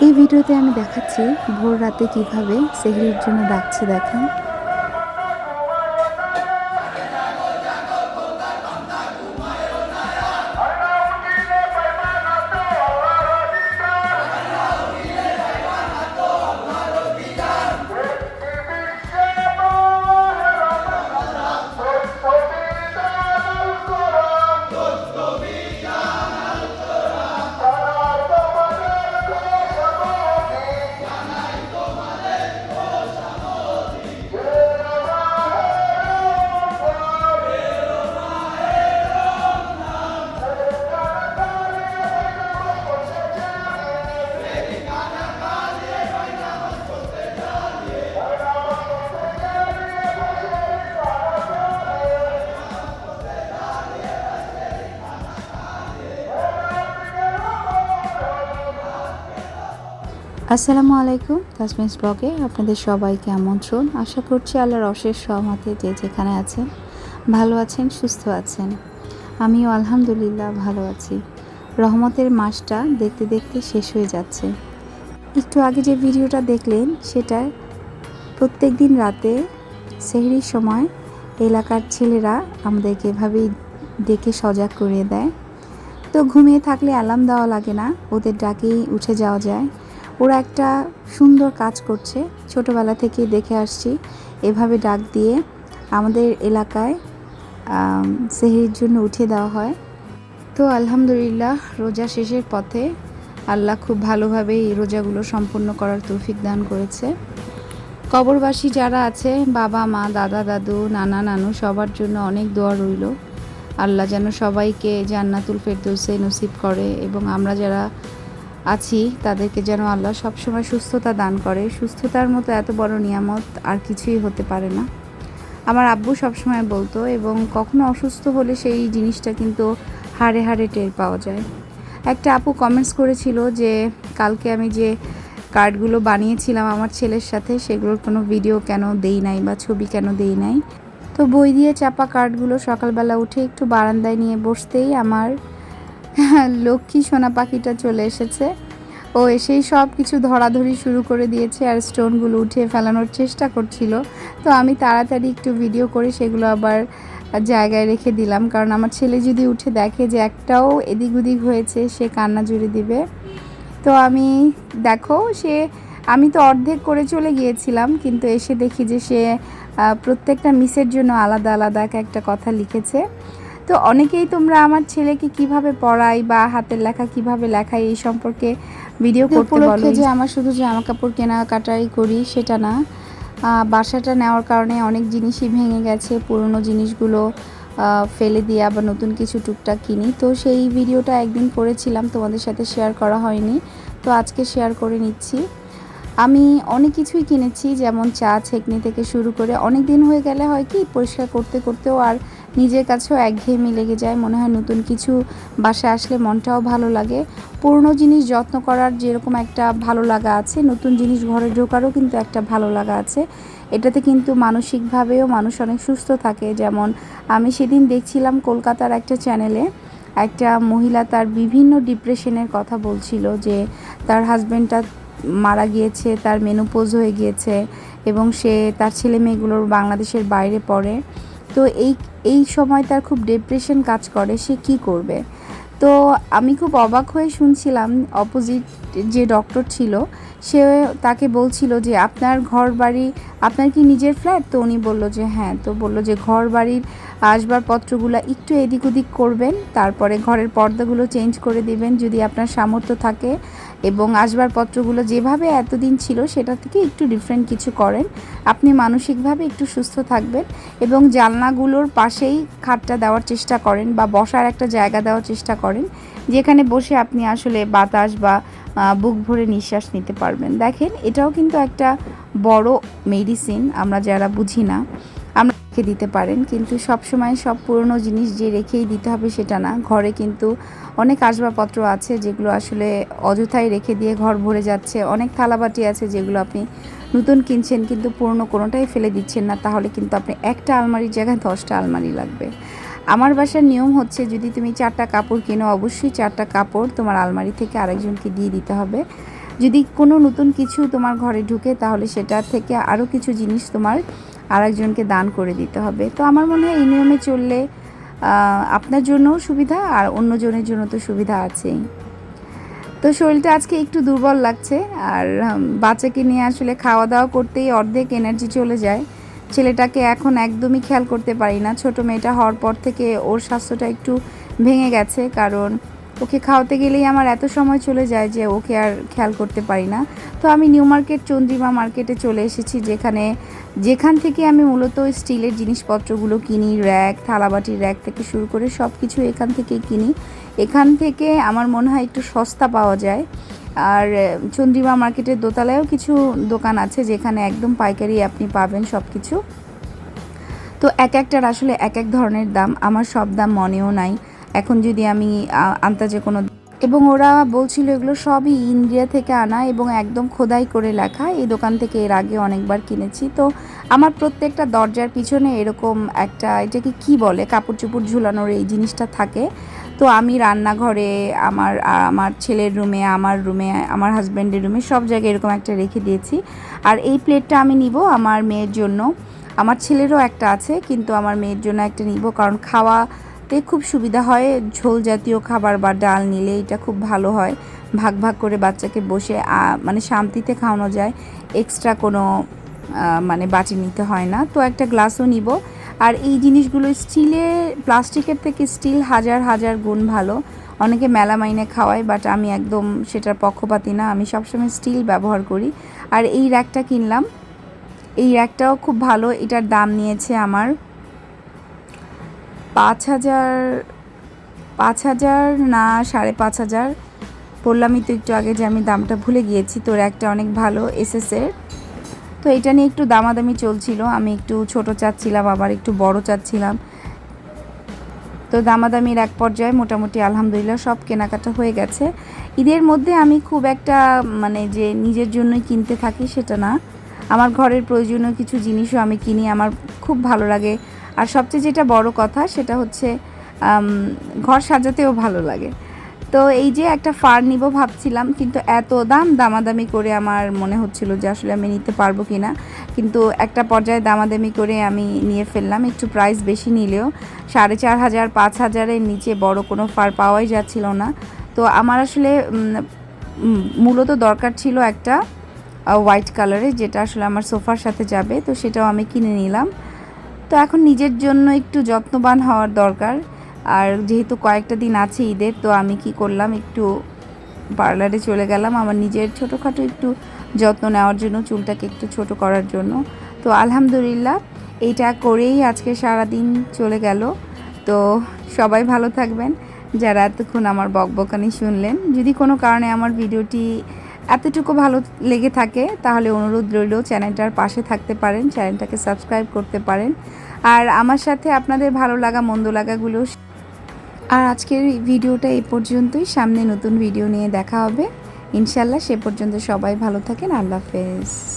এই ভিডিওতে আমি দেখাচ্ছি ভোর রাতে কীভাবে সেহরির জন্য ডাকছে দেখেন। আসসালামু আলাইকুম, তাসমিস ব্লগে আপনাদের সবাইকে আমন্ত্রণ। আশা করছি আল্লাহর অশেষ সহমতে যে যেখানে আছেন, ভালো আছেন, সুস্থ আছেন। আমিও আলহামদুলিল্লাহ ভালো আছি। রহমতের মাসটা দেখতে দেখতে শেষ হয়ে যাচ্ছে। একটু আগে যে ভিডিওটা দেখলেন, সেটা প্রত্যেক দিন রাতে সেহরির সময় এলাকার ছেলেরা আমাদেরকে এভাবেই ডেকে সজাগ করিয়ে দেয়। তো ঘুমিয়ে থাকলে অ্যালার্ম দেওয়া লাগে না, ওদের ডাকেই উঠে যাওয়া যায়। ওরা একটা সুন্দর কাজ করছে। ছোটোবেলা থেকে দেখে আসছি। এভাবে ডাক দিয়ে আমাদের এলাকায় সেহের জন্য উঠে দেওয়া হয়। তো আলহামদুলিল্লাহ, রোজা শেষের পথে আল্লাহ খুব ভালোভাবে এই রোজাগুলো সম্পূর্ণ করার তৌফিক দান করেছে। কবরবাসী যারা আছে, বাবা, মা, দাদা, দাদু, নানা, নানু, সবার জন্য অনেক দোয়া রইল। আল্লাহ যেন সবাইকে জান্নাতুল ফেরদৌসে নসিব করে এবং আমরা যারা আছি, তাদেরকে যেন আল্লাহ সবসময় সুস্থতা দান করে। সুস্থতার মতো এত বড় নিয়ামত আর কিছুই হতে পারে না। আমার আব্বু সবসময় বলতো, এবং কখনো অসুস্থ হলে সেই জিনিসটা কিন্তু হাড়ে হাড়ে টের পাওয়া যায়। একটা আপু কমেন্টস করেছিল যে, কালকে আমি যে কার্ডগুলো বানিয়েছিলাম আমার ছেলের সাথে, সেগুলোর কোনো ভিডিও কেন দেই নাই বা ছবি কেন দেই নাই? তো বই দিয়ে চাপা কার্ডগুলো সকালবেলা উঠে একটু বারান্দায় নিয়ে বসতেই আমার লক্ষ্মী সোনা পাখিটা চলে এসেছে। ও এসেই সব কিছু ধরাধরি শুরু করে দিয়েছে আর স্টোনগুলো উঠিয়ে ফেলানোর চেষ্টা করছিল। তো আমি তাড়াতাড়ি একটু ভিডিও করে সেগুলো আবার জায়গায় রেখে দিলাম। কারণ আমার ছেলে যদি উঠে দেখে যে একটাও এদিক ওদিক হয়েছে, সে কান্না জুড়ে দিবে। তো আমি, দেখো, সে, আমি তো অর্ধেক করে চলে গিয়েছিলাম, কিন্তু এসে দেখি যে সে প্রত্যেকটা মিসের জন্য আলাদা আলাদা একটা কথা লিখেছে। তো অনেকেই তোমরা আমার ছেলেকে কীভাবে পড়াই বা হাতের লেখা কীভাবে লেখাই এই সম্পর্কে ভিডিও করতে বলো যে আমার শুধু জামা কাপড় কেনাকাটাই করি সেটা না। বাসাটা নেওয়ার কারণে অনেক জিনিসই ভেঙে গেছে পুরনো জিনিসগুলো ফেলে দিয়ে আবার নতুন কিছু টুকটাক কিনি। তো সেই ভিডিওটা একদিন করেছিলাম তোমাদের সাথে শেয়ার করা হয়নি। তো আজকে শেয়ার করে নিচ্ছি। আমি অনেক কিছুই কিনেছি যেমন চা ছেকনি থেকে শুরু করে অনেক দিন হয়ে গেলে হয় কি পরিষ্কার করতে করতেও আর নিজের কাছেও একঘেয়েমি লেগে যায়, মনে হয় নতুন কিছু বাসায় আসলে মনটাও ভালো লাগে। পুরনো জিনিস যত্ন করার যেরকম একটা ভালো লাগা আছে, নতুন জিনিস ঘরে ঢোকারও কিন্তু একটা ভালো লাগা আছে। এটাতে কিন্তু মানসিকভাবেও মানুষ অনেক সুস্থ থাকে। যেমন আমি সেদিন দেখছিলাম কলকাতার একটা চ্যানেলে একটা মহিলা তার বিভিন্ন ডিপ্রেশনের কথা বলছিল যে তার হাজব্যান্ডটা মারা গিয়েছে, তার মেনোপোজ হয়ে গিয়েছে এবং সে তার ছেলে মেয়েগুলোর বাংলাদেশের বাইরে পড়ে। তো এই এই সময় তার খুব ডিপ্রেশন কাজ করে, সে কি করবে? তো আমি খুব অবাক হয়ে শুনছিলাম অপোজিট যে ডক্টর ছিল, সে তাকে বলছিল যে, আপনার ঘর বাড়ি আপনার কি নিজের ফ্ল্যাট তো উনি বলল যে হ্যাঁ। তো বলল যে ঘর বাড়ির আসবাবপত্রগুলো একটু এদিক ওদিক করবেন, তারপরে ঘরের পর্দাগুলো চেঞ্জ করে দিবেন যদি আপনার সামর্থ্য থাকে এবং আসবাবপত্রগুলো যেভাবে এতদিন ছিল সেটা থেকে একটু ডিফারেন্ট কিছু করেন। আপনি মানসিকভাবে একটু সুস্থ থাকবেন এবং জানলাগুলোর পাশেই খাটটা দেওয়ার চেষ্টা করেন বা বসার একটা জায়গা দেওয়ার চেষ্টা করেন, যেখানে বসে আপনি আসলে বাতাস বা বুক ভরে নিঃশ্বাস নিতে পারবেন। দেখেন এটাও কিন্তু একটা বড় মেডিসিন আমরা যারা বুঝি না। রেখে দিতে পারেন, কিন্তু সব সময় সব পুরনো জিনিস যে রেখেই দিতে হবে সেটা না। ঘরে কিন্তু অনেক আসবাবপত্র আছে যেগুলো আসলে অযথাই রেখে দিয়ে ঘর ভরে যাচ্ছে। অনেক থালাবাটি আছে যেগুলো আপনি নতুন কিনছেন কিন্তু পুরনো কোনোটাই ফেলে দিচ্ছেন না, তাহলে কিন্তু আপনি একটা আলমারির জায়গায় দশটা আলমারি লাগবে। আমার বাসার নিয়ম হচ্ছে যদি তুমি চারটা কাপড় কেনো, অবশ্যই চারটা কাপড় তোমার আলমারি থেকে আরেকজনকে দিয়ে দিতে হবে। যদি কোনো নতুন কিছু তোমার ঘরে ঢুকে, তাহলে সেটা থেকে আরও কিছু জিনিস তোমার আরেকজনকে দান করে দিতে হবে। তো আমার মনে হয় এই নিয়মে চললে আপনার জন্যও সুবিধা আর অন্যজনের জন্য তো সুবিধা আছেই। তো শরীরটা আজকে একটু দুর্বল লাগছে আর বাচ্চাকে নিয়ে আসলে খাওয়া দাওয়া করতেই অর্ধেক এনার্জি চলে যায়। ছেলেটাকে এখন একদমই খেয়াল করতে পারি না। ছোট মেয়েটা হওয়ার পর থেকে ওর স্বাস্থ্যটা একটু ভেঙে গেছে কারণ ওকে খাওয়াতে গেলেই আমার এত সময় চলে যায় যে ওকে আর খেয়াল করতে পারি না। তো আমি নিউ মার্কেট, চন্দ্রিমা মার্কেটে চলে এসেছি যেখানে, যেখান থেকে আমি মূলত স্টিলের জিনিসপত্রগুলো কিনি, র্যাক, থালাবাটির র্যাক থেকে শুরু করে সব কিছু এখান থেকেই কিনি। এখান থেকে আমার মনে হয় একটু সস্তা পাওয়া যায়। আর, চন্দ্রিমা মার্কেটের দোতলায়ও কিছু দোকান আছে যেখানে একদম পাইকারি আপনি পাবেন সব কিছু তো এক একটার আসলে এক এক ধরনের দাম। আমার সব দাম মনেও নাই। এখন যদি আমি আন্তাজে কোনো এবং ওরা বলছিল এগুলো সবই ইন্ডিয়া থেকে আনা এবং একদম খোদাই করে লেখা। এই দোকান থেকে এর আগে অনেকবার কিনেছি। তো আমার প্রত্যেকটা দরজার পিছনে এরকম একটা, এটাকে কি বলে কাপড় চোপড় ঝুলানোর এই জিনিসটা থাকে। তো আমি রান্নাঘরে, আমার আমার ছেলের রুমে, আমার রুমে, আমার হাজব্যান্ডের রুমে সব জায়গায় এরকম একটা রেখে দিয়েছি। আর এই প্লেটটা আমি নিব আমার মেয়ের জন্য। আমার ছেলেরও একটা আছে, কিন্তু আমার মেয়ের জন্য একটা নিব। কারণ খাওয়াতে খুব সুবিধা হয়, ঝোল জাতীয় খাবার বা ডাল নিলে এটা খুব ভালো হয়। ভাগ ভাগ করে বাচ্চাকে বসে মানে শান্তিতে খাওয়ানো যায়। এক্সট্রা কোনো মানে বাটি নিতে হয় না। তো একটা গ্লাসও নিব। আর এই জিনিসগুলো স্টিলের প্লাস্টিকের থেকে স্টিল হাজার হাজার গুণ ভালো। অনেকে মেলামাইনে খাওয়ায়, বাট আমি একদম সেটার পক্ষপাতি না। আমি সবসময় স্টিল ব্যবহার করি। আর এই র্যাকটা কিনলাম। এই র্যাকটাও খুব ভালো। এটার দাম নিয়েছে আমার পাঁচ হাজার পাঁচ হাজার না, সাড়ে পাঁচ হাজার। বললামই তো একটু আগে যে আমি দামটা ভুলে গিয়েছি তো র্যাকটা অনেক ভালো এসএসের তো এটা নিয়ে একটু দামাদামি চলছিল, আমি একটু ছোট চাচ্ছিলাম, আবার একটু বড় চাচ্ছিলাম। তো দামাদামির এক পর্যায়ে মোটামুটি আলহামদুলিল্লাহ সব কেনাকাটা হয়ে গেছে। ঈদের মধ্যে আমি খুব একটা মানে যে নিজের জন্যই কিনতে থাকি সেটা না। আমার ঘরের প্রয়োজনীয় কিছু জিনিসও আমি কিনি, আমার খুব ভালো লাগে আর সবচেয়ে যেটা বড় কথা সেটা হচ্ছে ঘর সাজাতেও ভালো লাগে। তো এই যে একটা ফার নিব ভাবছিলাম, কিন্তু এত দাম দামাদামি করে আমার মনে হচ্ছিল যে আসলে আমি নিতে পারব কি না কিন্তু একটা পর্যায়ে দামাদামি করে আমি নিয়ে ফেললাম, একটু প্রাইস বেশি নিলেও। সাড়ে চার হাজার, পাঁচ হাজারের নিচে বড় কোনো ফার পাওয়াই যাচ্ছিল না। তো আমার আসলে মূলত দরকার ছিল একটা হোয়াইট কালারের যেটা আসলে আমার সোফার সাথে যাবে। তো সেটাও আমি কিনে নিলাম। তো এখন নিজের জন্য একটু যত্নবান হওয়ার দরকার। আর যেহেতু কয়েকটা দিন আছে ঈদের, তো আমি কি করলাম, একটু পার্লারে চলে গেলাম আমার নিজের ছোটোখাটো একটু যত্ন নেওয়ার জন্য, চুলটাকে একটু ছোট করার জন্য। তো আলহামদুলিল্লাহ, এইটা করেই আজকে সারা দিন চলে গেল। তো সবাই ভালো থাকবেন। যারা এতক্ষণ আমার বকবকানি শুনলেন, যদি কোনো কারণে আমার ভিডিওটি এতটুকু ভালো লেগে থাকে, তাহলে অনুরোধ রইল চ্যানেলটার পাশে থাকতে পারেন, চ্যানেলটাকে সাবস্ক্রাইব করতে পারেন। আর আমার সাথে আপনাদের ভালো লাগা, মন্দ লাগাগুলো আর আজকের ভিডিওটা এই পর্যন্তই। সামনে নতুন ভিডিও নিয়ে দেখা হবে। ইনশাল্লাহ সে পর্যন্ত সবাই ভালো থাকেন। আল্লাহ হাফেজ।